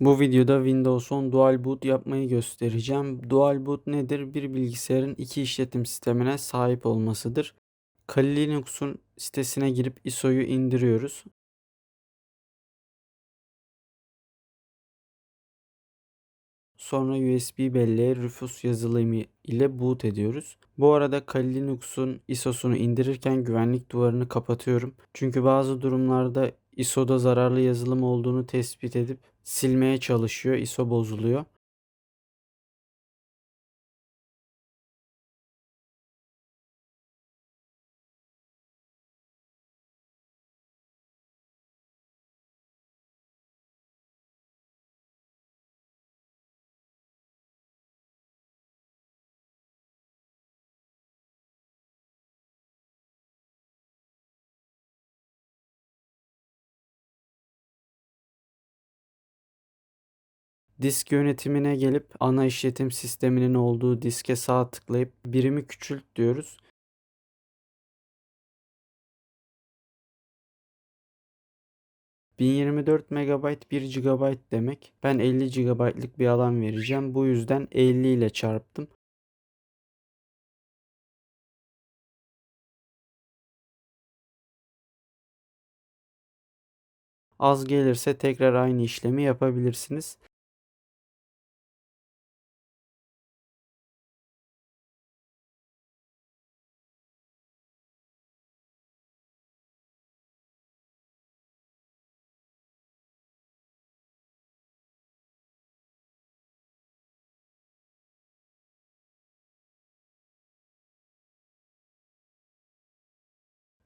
Bu videoda Windows 10 Dual Boot yapmayı göstereceğim. Dual Boot nedir? Bir bilgisayarın iki işletim sistemine sahip olmasıdır. Kali Linux'un sitesine girip ISO'yu indiriyoruz. Sonra USB belleğe Rufus yazılımı ile boot ediyoruz. Bu arada Kali Linux'un ISO'sunu indirirken güvenlik duvarını kapatıyorum. Çünkü bazı durumlarda ISO'da zararlı yazılım olduğunu tespit edip silmeye çalışıyor. ISO bozuluyor. Disk yönetimine gelip ana işletim sisteminin olduğu diske sağ tıklayıp birimi küçült diyoruz. ...1024 MB 1 GB demek. Ben 50 GB'lık bir alan vereceğim. Bu yüzden 50 ile çarptım. Az gelirse tekrar aynı işlemi yapabilirsiniz.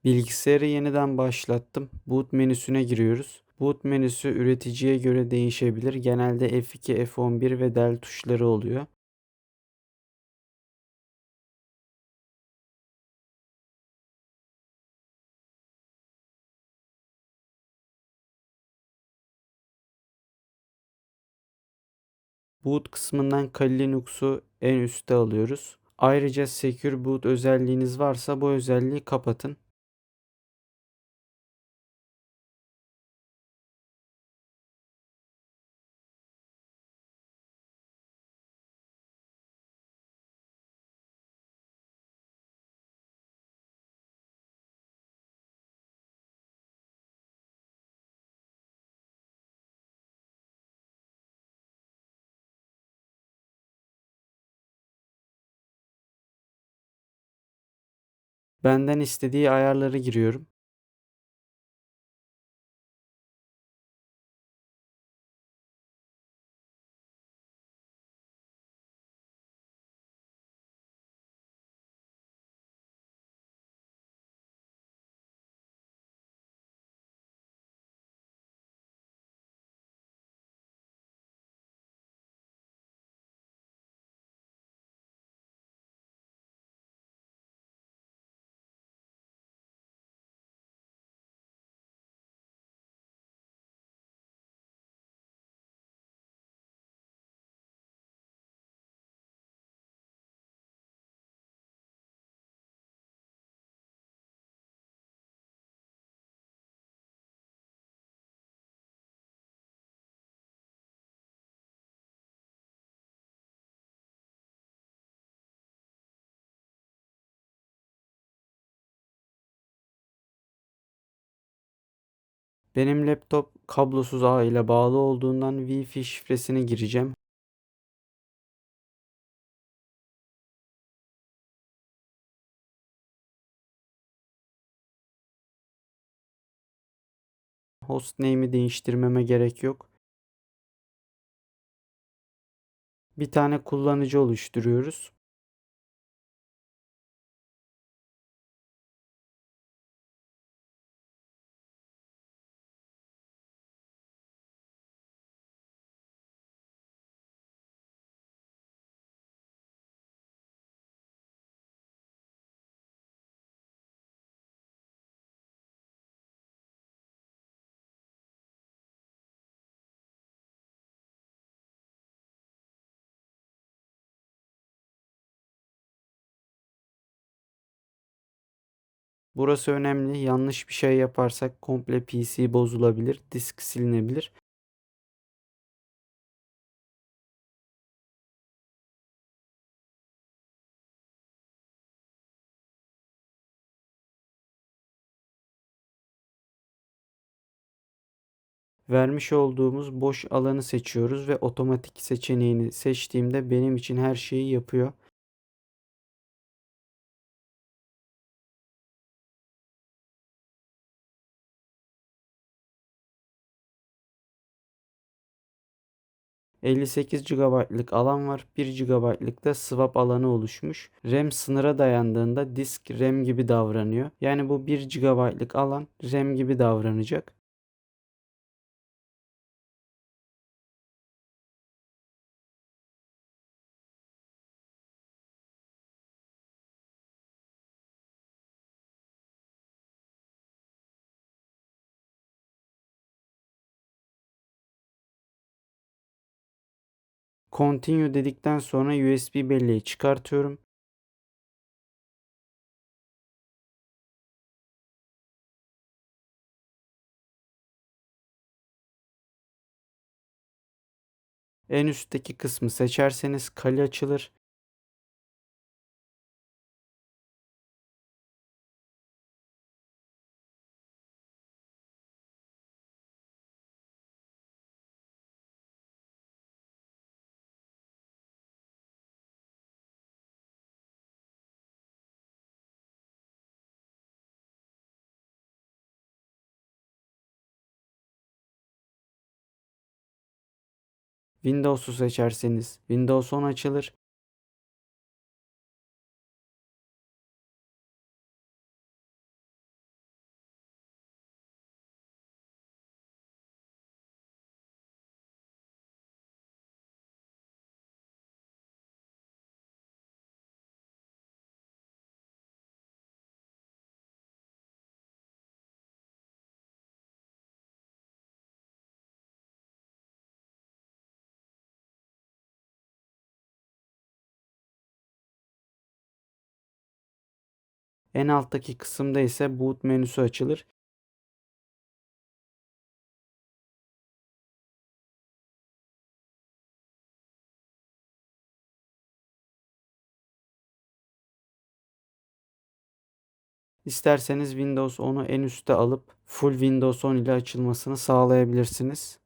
Bilgisayarı yeniden başlattım. Boot menüsüne giriyoruz. Boot menüsü üreticiye göre değişebilir. Genelde F2, F11 ve del tuşları oluyor. Boot kısmından Kali Linux'u en üste alıyoruz. Ayrıca Secure Boot özelliğiniz varsa bu özelliği kapatın. Benden istediği ayarları giriyorum. Benim laptop kablosuz ağ ile bağlı olduğundan Wi-Fi şifresini gireceğim. Hostname'i değiştirmeme gerek yok. Bir tane kullanıcı oluşturuyoruz. Burası önemli. Yanlış bir şey yaparsak komple PC bozulabilir, disk silinebilir. Vermiş olduğumuz boş alanı seçiyoruz ve otomatik seçeneğini seçtiğimde benim için her şeyi yapıyor. ...58 GB'lık alan var. 1 GB'lık da swap alanı oluşmuş. RAM sınıra dayandığında disk RAM gibi davranıyor. Yani bu 1 GB'lık alan RAM gibi davranacak. Continue dedikten sonra USB belleği çıkartıyorum. En üstteki kısmı seçerseniz kali açılır. Windows'u seçerseniz Windows 10 açılır. En alttaki kısımda ise boot menüsü açılır. İsterseniz Windows 10'u en üste alıp full Windows 10 ile açılmasını sağlayabilirsiniz.